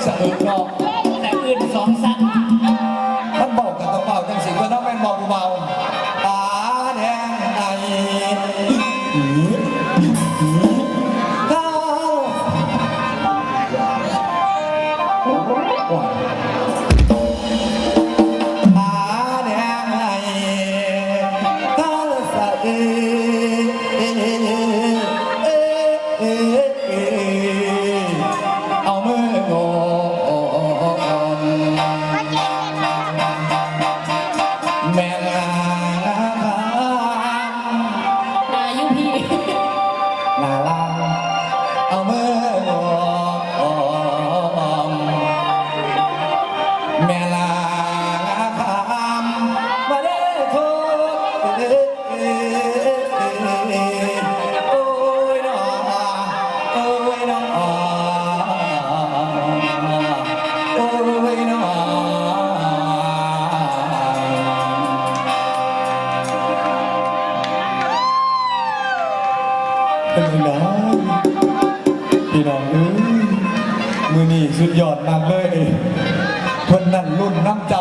Sợi. า ดังเลยทนนั่นรุ่นน้ำใจ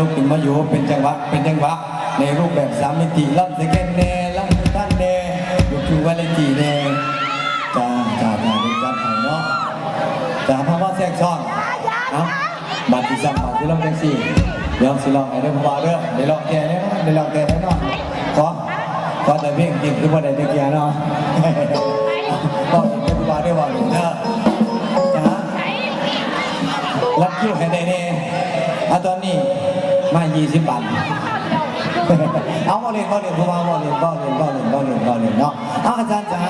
ลูกติมโยเป็นจังหวะเป็นจังหวะ ในรูปแบบสามมิติล่ำสแกนแน่ล่ำท่านแน่ลูกคือวาเลนตีแน่จ้าจ้าจ้าดูจัดให้เนาะจ้าพราะว่าแทรกซ้อนเอ้าบัตรที่สั่งบัตรที่ลงแท็กซี่เดี๋ยวสิลองให้เด้อพ่อบ่าวเด้อได้ลองแก่แน่นอนได้ลองแก่แน่นอนขอขอแต่เพียงจริงคือบ่าได้ตะเกียเนาะบอกอีกเป็นบาได้บอกอีกเด้อจ้ารับคิวให้ได้แน่ เอาตอนนี้มา20บาทเอาบ่เล่นบ่เล่นผู้ว่าบ่เล่นบ่เล่นบ่เล่นบ่เล่นบ่เล่นเนาะเอาอาจารย์จ๋า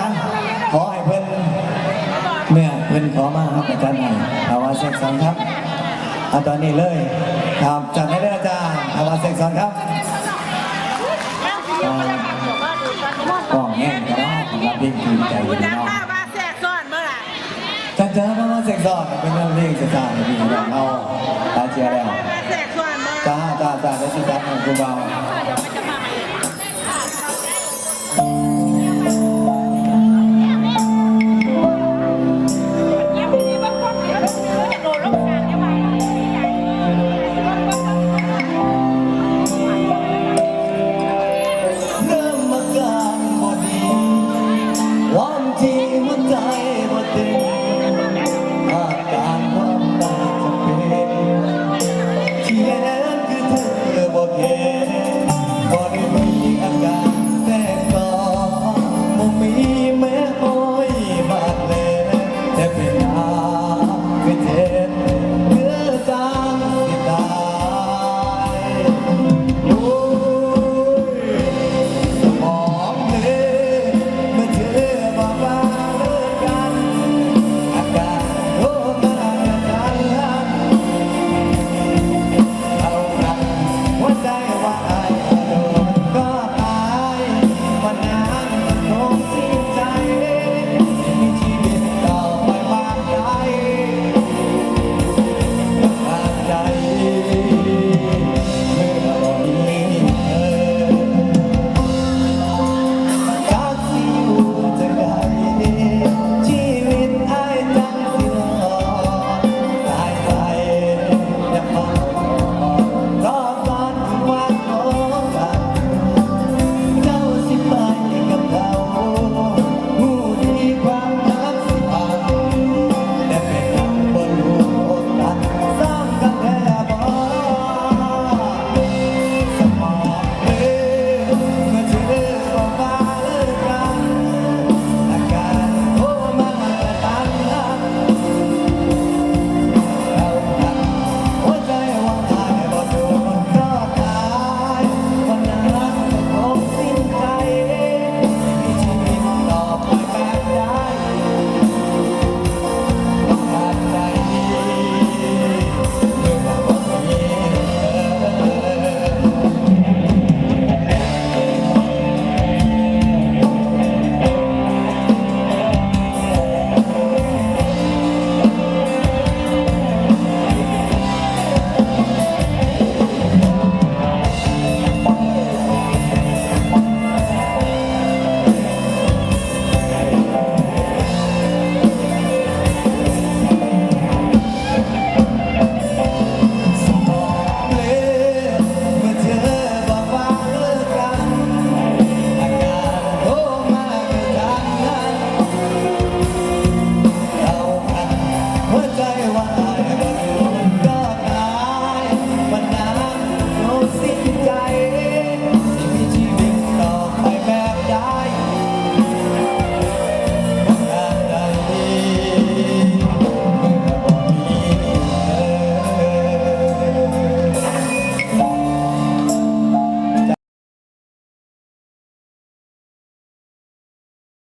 ขอให้เพิ่นเมื่อเพิ่นขอมาครับอาจารย์ให้เอาว่าเซ็กซอนครับเอาตอนนี้เลยครับจัดให้ได้อาจารย์เอาว่าเซ็กซอนครับอ่าก็แง่กันเนาะสำหรับเพลงคืนใจกูดีจะเนาะข้ามาแทรกซ้อนเมื่อไหร่จันเจอมามาเซ็กซอนเป็นเรื่องเพลงศึกษาที่พี่น้องเอาตาเชียร์แล้วมาแทรกซ้อนเมื่อไหร่จ้า จ้าจ้าได้สิจ้าของครูบา Thank you.